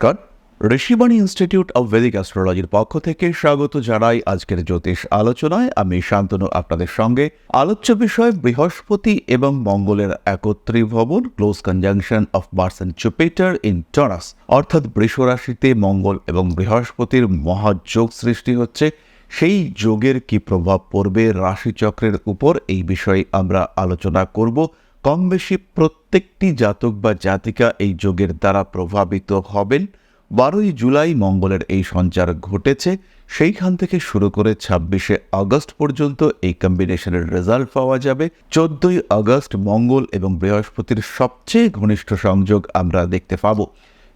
নমস্কার। Rishibani institute of Vedic অ্যাস্ট্রোলজির পক্ষ থেকে স্বাগত জানাই আজকের জ্যোতিষ আলোচনায়। আমি শান্তনু, আপনাদের সঙ্গে। আলোচ্য বিষয় বৃহস্পতি এবং মঙ্গলের একত্রী ভবন close conjunction of Mars and Jupiter in Taurus অর্থাৎ বৃষ রাশিতে মঙ্গল এবং বৃহস্পতির মহাযোগ সৃষ্টি হচ্ছে। সেই যোগের কি প্রভাব পড়বে রাশিচক্রের উপর, এই বিষয়ে আমরা আলোচনা করব। কম বেশি প্রত্যেকটি জাতক বা জাতিকা এই যোগের দ্বারা প্রভাবিত হবেন। বারোই জুলাই মঙ্গলের এই সঞ্চার ঘটেছে। সেইখান থেকে শুরু করে ছাব্বিশে আগস্ট পর্যন্ত এই কম্বিনেশনের রেজাল্ট পাওয়া যাবে। চোদ্দই আগস্ট মঙ্গল এবং বৃহস্পতির সবচেয়ে ঘনিষ্ঠ সংযোগ আমরা দেখতে পাবো।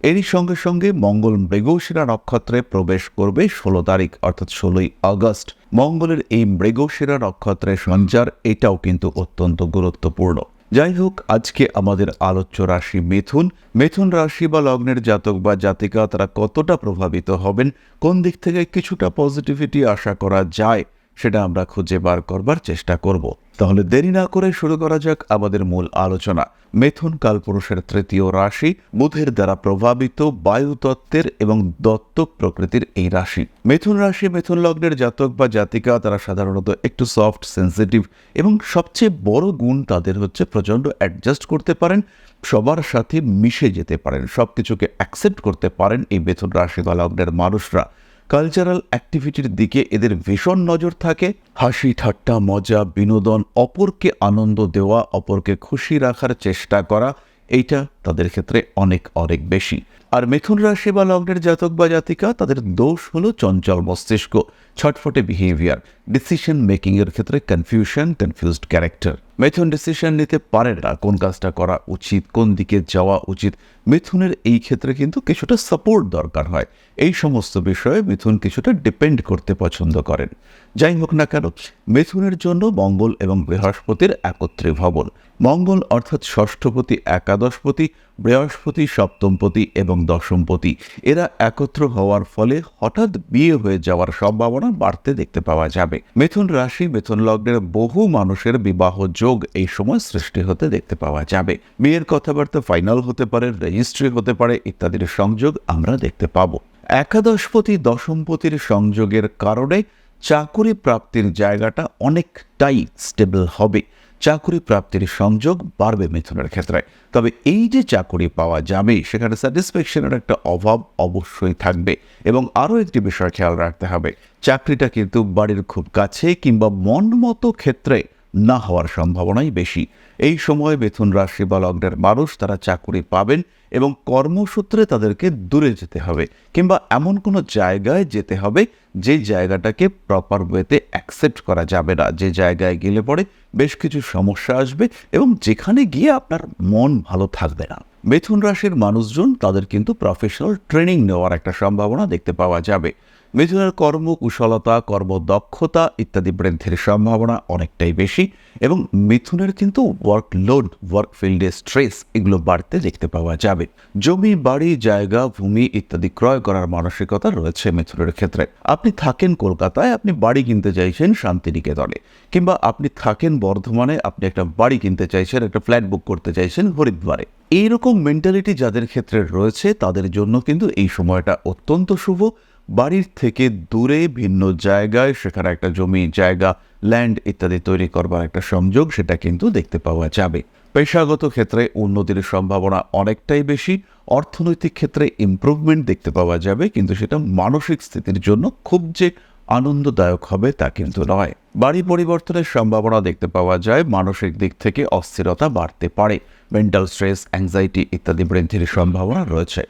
এরই সঙ্গে সঙ্গে মঙ্গল মৃগশিরা নক্ষত্রে প্রবেশ করবে ষোলো তারিখ, অর্থাৎ ষোলোই আগস্ট। মঙ্গলের এই মৃগশিরা নক্ষত্রের সঞ্চার, এটাও কিন্তু অত্যন্ত গুরুত্বপূর্ণ। যাই হোক আজকে আমাদের আলোচ্য রাশি মিথুন। মিথুন রাশি বা লগ্নের জাতক বা জাতিকা তারা কতটা প্রভাবিত হবেন, কোন দিক থেকে কিছুটা পজিটিভিটি আশা করা যায়? সেটা আমরা খুঁজে বার করবার চেষ্টা করব। তাহলে দেরি না করে শুরু করা যাক আমাদের মূল আলোচনা। মিথুন কালপুরুষের তৃতীয় রাশি বুধের দ্বারা প্রভাবিত বায়ুতত্ত্বের এবং দত্তক প্রকৃতির এই রাশি। মিথুন রাশি মিথুন লগ্নের জাতক বা জাতিকা তারা সাধারণত একটু সফট, সেন্সিটিভ এবং সবচেয়ে বড় গুণ তাদের হচ্ছে প্রচণ্ড অ্যাডজাস্ট করতে পারেন, সবার সাথে মিশে যেতে পারেন সব কিছুকে অ্যাকসেপ্ট করতে পারেন এই মেথুন রাশি বা লগ্নের মানুষরা। কালচারাল অ্যাক্টিভিটির দিকে এদের ভীষণ নজর থাকে। হাসি, ঠাট্টা, মজা, বিনোদন, অপরকে আনন্দ দেওয়া, অপরকে খুশি রাখার চেষ্টা করা, এইটা তাদের ক্ষেত্রে অনেক অনেক বেশি। আর মিথুন রাশি বা লগ্নের জাতক বা জাতিকা, তাদের দোষ হলো চঞ্চল মস্তিষ্ক, ছটফটে বিহেভিয়ার ডিসিশন মেকিং এর ক্ষেত্রে কনফিউশন কনফিউজড ক্যারেক্টার মিথুন ডিসিশন নিতে পারে না, কোন কাজটা করা উচিত, কোন দিকে যাওয়া উচিত। মিথুনের এই ক্ষেত্রে কিন্তু কিছুটা সাপোর্ট দরকার হয়। এই সমস্ত বিষয়ে মিথুন কিছুটা ডিপেন্ড করতে পছন্দ করেন। যাই হোক না কেন, মিথুনের জন্য মঙ্গল এবং বৃহস্পতির একত্রে ভবন। মঙ্গল অর্থাৎ ষষ্ঠপতি, একাদশপতি বৃহস্পতি, সপ্তমপতি এবং দশমপতি। এরা একত্র হওয়ার ফলে হঠাৎ বিয়ে হয়ে যাওয়ার সম্ভাবনা বাড়তে দেখতে পাওয়া যাবে। মিথুন রাশি, মিথুন লগ্নের বহু মানুষের বিবাহ যোগ এই সময় সৃষ্টি হতে দেখতে পাওয়া যাবে। বিয়ের কথাবার্তা ফাইনাল হতে পারে রেজিস্ট্রি হতে পারে, ইত্যাদির সংযোগ আমরা দেখতে পাবো। একাদশপতি, দশমপতির সংযোগের কারণে চাকুরি প্রাপ্তির জায়গাটা অনেকটাই স্টেবল হবে। চাকুরি প্রাপ্তির সংযোগ বাড়বে মিথুনের ক্ষেত্রে। তবে এই যে চাকরি পাওয়া যাবে, সেখানে স্যাটিসফ্যাকশনের একটা অভাব অবশ্যই থাকবে এবং আরও একটি বিষয় খেয়াল রাখতে হবে। চাকরিটা কিন্তু বাড়ির খুব কাছে কিংবা মন মতো ক্ষেত্রে না হওয়ার সম্ভাবনাই বেশি। এই সময় বেতন রাশি বা লগ্নের মানুষ তারা চাকুরি পাবেন এবং কর্মসূত্রে তাদেরকে দূরে যেতে হবে কিংবা এমন কোনো জায়গায় যেতে হবে যে জায়গাটাকে প্রপার ওয়েতে অ্যাকসেপ্ট করা যাবে না। যে জায়গায় গেলে পরে বেশ কিছু সমস্যা আসবে এবং যেখানে গিয়ে আপনার মন ভালো থাকবে না। মিথুন রাশির মানুষজন তাদের কিন্তু প্রফেশনাল ট্রেনিং নেওয়ার একটা সম্ভাবনা দেখতে পাওয়া যাবে। মিথুনের কর্মকুশলতা কর্মদক্ষতা ইত্যাদি বৃদ্ধির সম্ভাবনা অনেকটাই বেশি এবং মিথুনের কিন্তু ওয়ার্কলোড ওয়ার্ক ফিল্ডে স্ট্রেস এগুলো বাড়তে দেখতে পাওয়া যাবে। জমি, বাড়ি, জায়গা, ভূমি ইত্যাদি ক্রয় করার মানসিকতা রয়েছে মিথুনের ক্ষেত্রে। আপনি থাকেন কলকাতায়, আপনি বাড়ি কিনতে চাইছেন শান্তিনিকেতনে কিংবা আপনি থাকেন বর্ধমানে, আপনি একটা বাড়ি কিনতে চাইছেন, একটা ফ্ল্যাট বুক করতে চাইছেন হরিদ্বারে। এইরকম মেন্টালিটি যাদের ক্ষেত্রে রয়েছে, তাদের জন্য কিন্তু এই সময়টা অত্যন্ত শুভ। বাড়ির থেকে দূরে, ভিন্ন জায়গায়, সেখানে একটা জমি, জায়গা ল্যান্ড ইত্যাদি তৈরি করবার একটা সংযোগ, সেটা কিন্তু দেখতে পাওয়া যাবে। পেশাগত ক্ষেত্রে উন্নতির সম্ভাবনা অনেকটাই বেশি, অর্থনৈতিক ক্ষেত্রে ইমপ্রুভমেন্ট দেখতে পাওয়া যাবে, কিন্তু সেটা মানসিক স্থিতির জন্য খুব যে আনন্দদায়ক হবে তা কিন্তু নয়। বাড়ি পরিবর্তনের সম্ভাবনা দেখতে পাওয়া যায়, মানসিক দিক থেকে অস্থিরতা বাড়তে পারে, মেন্টাল স্ট্রেস অ্যাংজাইটি ইত্যাদি বৃদ্ধির সম্ভাবনা রয়েছে।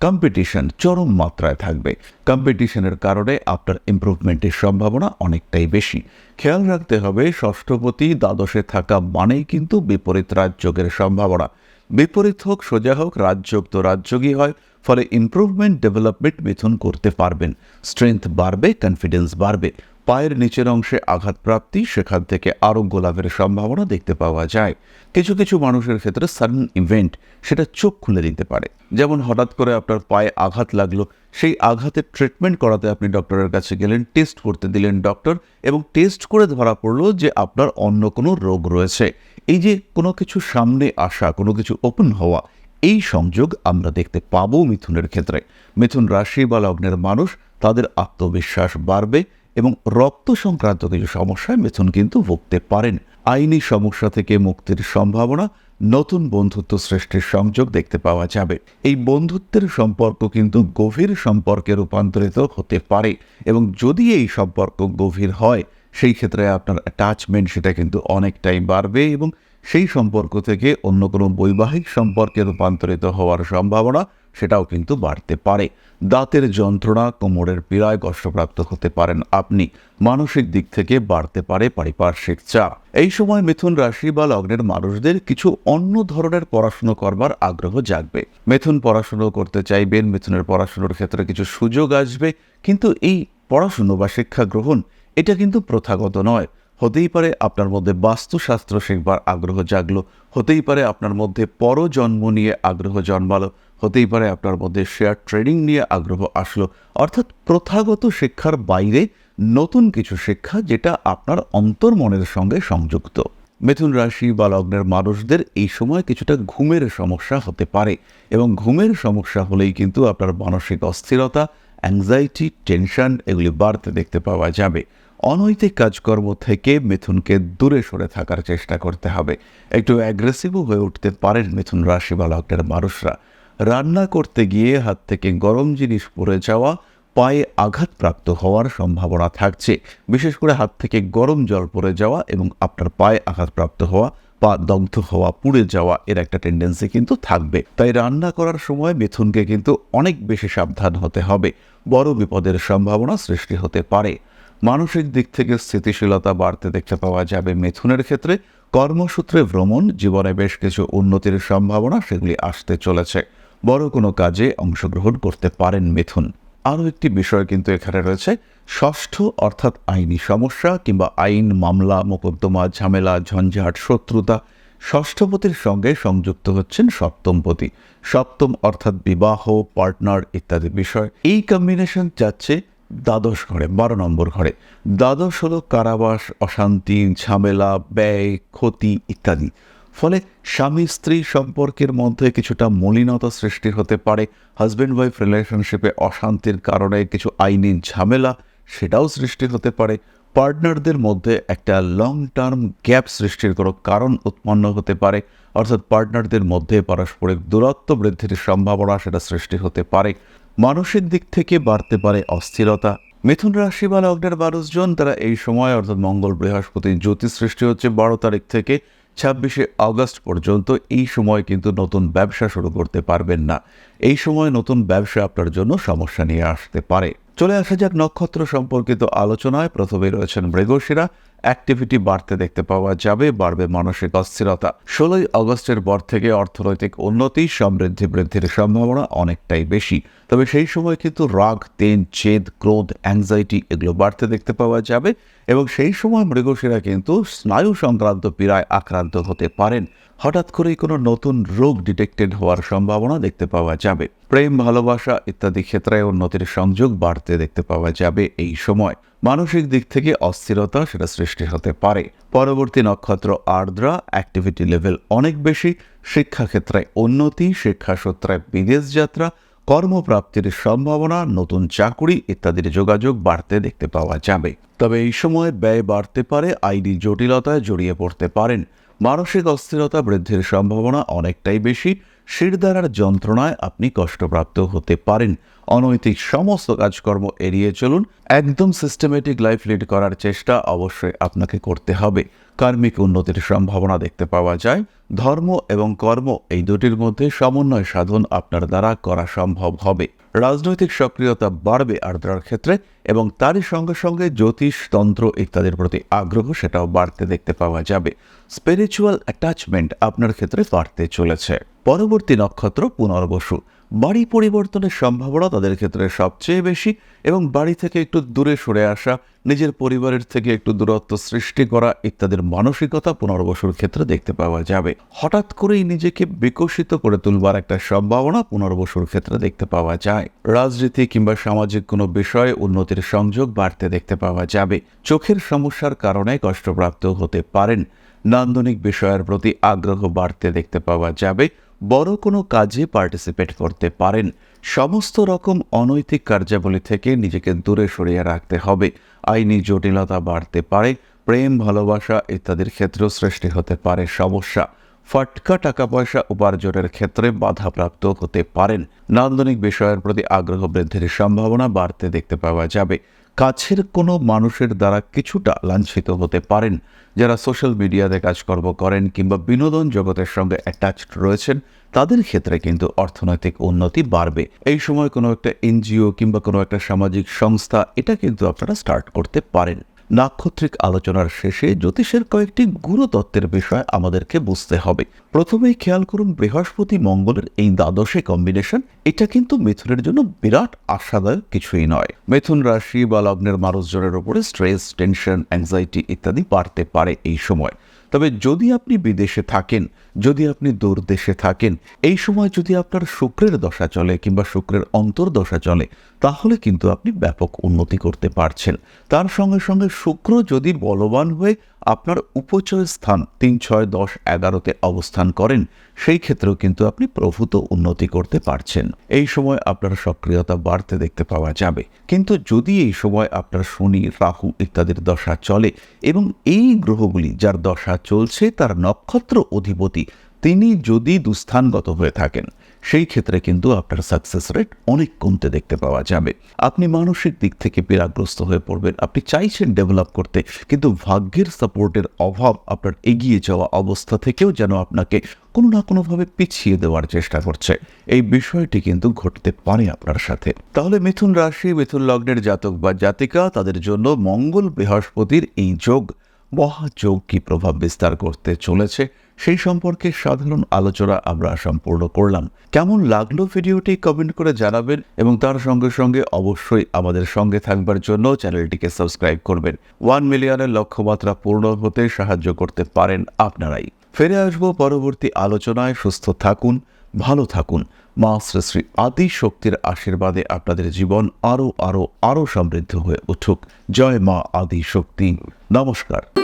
কম্পিটিশন চরম মাত্রায় থাকবে। কম্পিটিশনের কারণে আপনার ইম্প্রুভমেন্টের সম্ভাবনা অনেকটাই বেশি। খেয়াল রাখতে হবে, ষষ্ঠপতি দ্বাদশে থাকা মানেই কিন্তু বিপরীত রাজযোগের সম্ভাবনা। বিপরীত হোক, সোজা হোক, রাজযোগ তো রাজযোগই হয়, ফলে ইম্প্রুভমেন্ট ডেভেলপমেন্ট মিথুন করতে পারবেন। স্ট্রেংথ বাড়বে কনফিডেন্স বাড়বে। পায়ের নিচের অংশে আঘাতপ্রাপ্তি, সেখান থেকে আরোগ্য লাভের সম্ভাবনা দেখতে পাওয়া যায়। কিছু কিছু মানুষের ক্ষেত্রে সাডেন ইভেন্ট সেটা চোখ খুলে দিতে পারে। যেমন হঠাৎ করে আপনার পায়ে আঘাত লাগল সেই আঘাতের ট্রিটমেন্ট করাতে আপনি ডক্টরের কাছে গেলেন টেস্ট করতে দিলেন ডক্টর এবং টেস্ট করে ধরা পড়ল যে আপনার অন্য কোনো রোগ রয়েছে। এই যে কোনো কিছু সামনে আসা, কোনো কিছু ওপেন হওয়া, এই সংযোগ আমরা দেখতে পাবো মিথুনের ক্ষেত্রে। মিথুন রাশি বা লগ্নের মানুষ, তাদের আত্মবিশ্বাস বাড়বে এবং রক্ত সংক্রান্ত কিছু সমস্যায় মিথুন কিন্তু ভুগতে পারেন। আইনি সমস্যা থেকে মুক্তির সম্ভাবনা নতুন বন্ধুত্ব সৃষ্টির সংযোগ দেখতে পাওয়া যাবে। এই বন্ধুত্বের সম্পর্ক কিন্তু গভীর সম্পর্কে রূপান্তরিত হতে পারে এবং যদি এই সম্পর্ক গভীর হয়, সেই ক্ষেত্রে আপনার অ্যাটাচমেন্ট সেটা কিন্তু অনেকটাই বাড়বে এবং সেই সম্পর্ক থেকে অন্য কোনো বৈবাহিক সম্পর্কে রূপান্তরিত হওয়ার সম্ভাবনা সেটাও কিন্তু বাড়তে পারে। দাঁতের যন্ত্রণা কোমরের পীড়ায় কষ্টপ্রাপ্ত হতে পারেন আপনি। মানসিক দিক থেকে বাড়তে পারে পারিপার্শ্বিক চাপ। এই সময় মিথুন রাশি বা লগ্নের মানুষদের কিছু অন্য ধরনের পড়াশুনো করবার আগ্রহ জাগবে। মিথুন পড়াশুনো করতে চাইবেন, মিথুনের পড়াশুনোর ক্ষেত্রে কিছু সুযোগ আসবে। কিন্তু এই পড়াশুনো বা শিক্ষা গ্রহণ, এটা কিন্তু প্রথাগত নয়। হতেই পারে আপনার মধ্যে বাস্তুশাস্ত্র শিখবার আগ্রহ জাগলো। হতেই পারে আপনার মধ্যে পরজন্ম নিয়ে আগ্রহ জন্মালো। হতেই পারে আপনার মধ্যে শেয়ার ট্রেডিং নিয়ে আগ্রহ আসলো। অর্থাৎ প্রথাগত শিক্ষার বাইরে নতুন কিছু শিক্ষা যেটা আপনার অন্তর্মনের সঙ্গে সংযুক্ত। মিথুন রাশি বা লগ্নের মানুষদের এই সময় কিছুটা ঘুমের সমস্যা হতে পারে এবং ঘুমের সমস্যা হলেই কিন্তু আপনার মানসিক অস্থিরতা অ্যাংজাইটি টেনশন এগুলি বাড়তে দেখতে পাওয়া যাবে। অনৈতিক কাজকর্ম থেকে মিথুনকে দূরে সরে থাকার চেষ্টা করতে হবে। একটু অ্যাগ্রেসিভও হয়ে উঠতে পারেন মিথুন রাশি বা লগ্নের মানুষরা। রান্না করতে গিয়ে হাত থেকে গরম জিনিস পড়ে যাওয়া, পায়ে আঘাতপ্রাপ্ত হওয়ার সম্ভাবনা থাকছে। বিশেষ করে হাত থেকে গরম জল পড়ে যাওয়া এবং আপনার পায়ে আঘাতপ্রাপ্ত হওয়া পা দগ্ধ হওয়া, পুড়ে যাওয়া, এর একটা টেন্ডেন্সি কিন্তু থাকবে। তাই রান্না করার সময় মিথুনকে কিন্তু অনেক বেশি সাবধান হতে হবে। বড় বিপদের সম্ভাবনা সৃষ্টি হতে পারে। মানসিক দিক থেকে স্থিতিশীলতা বাড়তে দেখতে পাওয়া যাবে মিথুনের ক্ষেত্রে। কর্মসূত্রে ভ্রমণ, জীবনে বেশ কিছু উন্নতির সম্ভাবনা সেগুলি আসতে চলেছে। বড় কোনো কাজে অংশগ্রহণ করতে পারেন মিথুন। আরও একটি বিষয় কিন্তু এখানে রয়েছে, ষষ্ঠ অর্থাৎ আইনি সমস্যা কিংবা আইন, মামলা, মোকদ্দমা, ঝামেলা, ঝঞ্ঝাট, শত্রুতা, ষষ্ঠপতির সঙ্গে সংযুক্ত হচ্ছেন সপ্তমপতি। সপ্তম অর্থাৎ বিবাহ, পার্টনার ইত্যাদি বিষয়। এই কম্বিনেশন যাচ্ছে দ্বাদশ ঘরে, বারো নম্বর ঘরে। দ্বাদশ হলো কারাবাস, অশান্তি, ঝামেলা, ব্যয়, ক্ষতি ইত্যাদি। ফলে স্বামী স্ত্রী সম্পর্কের মধ্যে কিছুটা মলিনতা সৃষ্টি হতে পারে। হাজব্যান্ড ওয়াইফ রিলেশনশিপে অশান্তির কারণে কিছু আইনি ঝামেলা সেটাও সৃষ্টি হতে পারে। পার্টনারদের মধ্যে একটা লং টার্ম গ্যাপ সৃষ্টির কোনো কারণ উৎপন্ন হতে পারে। অর্থাৎ পার্টনারদের মধ্যে পারস্পরিক দূরত্ব বৃদ্ধির সম্ভাবনা সেটা সৃষ্টি হতে পারে। মানসিক দিক থেকে বাড়তে পারে অস্থিরতা। মিথুন রাশি বা লগ্নের মানুষজন তারা এই সময় অর্থাৎ মঙ্গল বৃহস্পতি জ্যোতি সৃষ্টি হচ্ছে বারো তারিখ থেকে। ছাব্বিশে আগস্ট পর্যন্ত এই সময় কিন্তু নতুন ব্যবসা শুরু করতে পারবেন না। এই সময় নতুন ব্যবসা আপনার জন্য সমস্যা নিয়ে আসতে পারে। চলে আসা যাক নক্ষত্র সম্পর্কিত আলোচনায়। প্রথমে রয়েছেন মৃগশিরা। অ্যাক্টিভিটি বাড়তে দেখতে পাওয়া যাবে, বাড়বে মানসিক অস্থিরতা। ষোলোই আগস্টের পর থেকে অর্থনৈতিক উন্নতি, সমৃদ্ধি বৃদ্ধির সম্ভাবনা অনেকটাই বেশি। তবে সেই সময় কিন্তু রাগ, তেন, চেদ, ক্রোধ অ্যাংজাইটি এগুলো বাড়তে দেখতে পাওয়া যাবে এবং সেই সময় মৃগশিরা কিন্তু স্নায়ু সংক্রান্ত পীড়ায় আক্রান্ত হতে পারেন। হঠাৎ করেই কোনো নতুন রোগ ডিটেক্টেড হওয়ার সম্ভাবনা দেখতে পাওয়া যাবে। প্রেম, ভালোবাসা ইত্যাদি ক্ষেত্রে উন্নতির সংযোগ বাড়তে দেখতে পাওয়া যাবে এই সময়। মানসিক দিক থেকে অস্থিরতা সেটা সৃষ্টি হতে পারে। পরবর্তী নক্ষত্র আর্দ্রা অ্যাক্টিভিটি লেভেল অনেক বেশি। শিক্ষাক্ষেত্রে উন্নতি, শিক্ষাসূত্রে বিদেশ যাত্রা, কর্মপ্রাপ্তির সম্ভাবনা, নতুন চাকুরি ইত্যাদির যোগাযোগ বাড়তে দেখতে পাওয়া যাবে। তবে এই সময় ব্যয় বাড়তে পারে, আইনি জটিলতায় জড়িয়ে পড়তে পারেন। মানসিক অস্থিরতা বৃদ্ধির সম্ভাবনা অনেকটাই বেশি। শিরদারার যন্ত্রণায় আপনি কষ্টপ্রাপ্ত হতে পারেন। অনৈতিক সমস্ত কাজকর্ম এড়িয়ে চলুন। একদম সিস্টেমেটিক লাইফ লিড করার চেষ্টা অবশ্যই আপনাকে করতে হবে। কার্মিক উন্নতির সম্ভাবনা দেখতে পাওয়া যায়। ধর্ম এবং কর্ম এই দুটির মধ্যে সমন্বয় সাধন আপনার দ্বারা করা সম্ভব হবে। রাজনৈতিক সক্রিয়তা বাড়বে আর্দ্রার ক্ষেত্রে এবং তারই সঙ্গে সঙ্গে জ্যোতিষ, তন্ত্র ইত্যাদির প্রতি আগ্রহ সেটাও বাড়তে দেখতে পাওয়া যাবে। স্পিরিচুয়াল অ্যাটাচমেন্ট আপনার ক্ষেত্রে বাড়তে চলেছে। পরবর্তী নক্ষত্র পুনর্বসু। বাড়ি পরিবর্তনের সম্ভাবনা তাদের ক্ষেত্রে সবচেয়ে বেশি এবং বাড়ি থেকে একটু দূরে সরে আসা, নিজের পরিবারের থেকে একটু দূরত্ব সৃষ্টি করা ইত্যাদির মানসিকতা পুনর্বসুর ক্ষেত্রে দেখতে পাওয়া যাবে। হঠাৎ করেই নিজেকে বিকশিত করে তুলবার একটা সম্ভাবনা পুনর্বসুর ক্ষেত্রে দেখতে পাওয়া যায়। রাজনীতি কিংবা সামাজিক কোনো বিষয়ে উন্নতির সংযোগ বাড়তে দেখতে পাওয়া যাবে। চোখের সমস্যার কারণে কষ্টপ্রাপ্ত হতে পারেন। নান্দনিক বিষয়ের প্রতি আগ্রহ বাড়তে দেখতে পাওয়া যাবে। বড় কোনো কাজে পার্টিসিপেট করতে পারেন। সমস্ত রকম অনৈতিক কার্যাবলী থেকে নিজেকে দূরে সরিয়ে রাখতে হবে। আইনি জটিলতা বাড়তে পারে, প্রেম, ভালোবাসা ইত্যাদির ক্ষেত্রেও সৃষ্টি হতে পারে সমস্যা। ফাটকা টাকা পয়সা উপার্জনের ক্ষেত্রে বাধাপ্রাপ্ত হতে পারেন। নান্দনিক বিষয়ের প্রতি আগ্রহ বৃদ্ধির সম্ভাবনা বাড়তে দেখতে পাওয়া যাবে। কাছের কোনো মানুষের দ্বারা কিছুটা লাঞ্ছিত হতে পারেন। যারা সোশ্যাল মিডিয়াতে কাজকর্ম করেন কিংবা বিনোদন জগতের সঙ্গে অ্যাটাচড রয়েছেন, তাদের ক্ষেত্রে কিন্তু অর্থনৈতিক উন্নতি বাড়বে। এই সময় কোনো একটা এনজিও কিংবা কোনো একটা সামাজিক সংস্থা, এটা কিন্তু আপনারা স্টার্ট করতে পারেন। নাক্ষত্রিক আলোচনার শেষে জ্যোতিষের কয়েকটি গুরুতত্ত্বের বিষয় আমাদেরকে বুঝতে হবে। প্রথমেই খেয়াল করুন বৃহস্পতি মঙ্গলের এই দ্বাদশে কম্বিনেশন। এটা কিন্তু মিথুনের জন্য বিরাট আশাদায়ক কিছুই নয়। মিথুন রাশি বা লগ্নের মানুষজনের উপরে স্ট্রেস, টেনশন অ্যাংজাইটি ইত্যাদি বাড়তে পারে এই সময়। তবে যদি আপনি বিদেশে থাকেন, যদি আপনি দূর দেশে থাকেন, এই সময় যদি আপনার শুক্রের দশা চলে কিংবা শুক্রের অন্তর্দশা চলে, তাহলে কিন্তু আপনি ব্যাপক উন্নতি করতে পারছেন। তার সঙ্গে সঙ্গে শুক্র যদি বলবান হয়ে আপনার উপচয় স্থান তিন, ছয়, দশ, এগারোতে অবস্থান করেন, সেই ক্ষেত্রেও কিন্তু আপনি প্রভূত উন্নতি করতে পারছেন। এই সময় আপনার সক্রিয়তা বাড়তে দেখতে পাওয়া যাবে। কিন্তু যদি এই সময় আপনার শনি, রাহু ইত্যাদির দশা চলে এবং এই গ্রহগুলি যার দশা চলছে, তার নক্ষত্র অধিপতি, তিনি যদি দুস্থানগত হয়ে থাকেন, সেই ক্ষেত্রে কিন্তু আপনার সাকসেস রেট অনেক কমতে দেখতে পাওয়া যাবে। আপনি মানসিক দিক থেকে পীড়াগ্রস্ত হয়ে পড়বেন, আপনি চাইছেন ডেভেলপ করতে, কিন্তু ভাগ্যের সাপোর্টের অভাব আপনার এগিয়ে যাওয়া অবস্থা থেকেও যেন আপনাকে কোনো না কোনোভাবে পিছিয়ে দেওয়ার চেষ্টা করছে। এই বিষয়টি কিন্তু ঘটতে পারে আপনার সাথে। তাহলে মিথুন রাশি, মিথুন লগ্নের জাতক বা জাতিকা, তাদের জন্য মঙ্গল বৃহস্পতির এই যোগ মহাযোগ কি প্রভাব বিস্তার করতে চলেছে সেই সম্পর্কে সাধারণ আলোচনা আমরা সম্পূর্ণ করলাম। কেমন লাগল ভিডিওটি কমেন্ট করে জানাবেন এবং তার সঙ্গে সঙ্গে অবশ্যই আমাদের সঙ্গে থাকবার জন্য চ্যানেলটিকে সাবস্ক্রাইব করবেন। ওয়ান মিলিয়নের লক্ষ্যমাত্রা পূর্ণ হতে সাহায্য করতে পারেন আপনারাই। ফিরে আসব পরবর্তী আলোচনায়। সুস্থ থাকুন, ভালো থাকুন। মা শ্রী শ্রী আদি শক্তির আশীর্বাদে আপনাদের জীবন আরও আরও আরও সমৃদ্ধ হয়ে উঠুক। জয় মা আদি শক্তি। নমস্কার।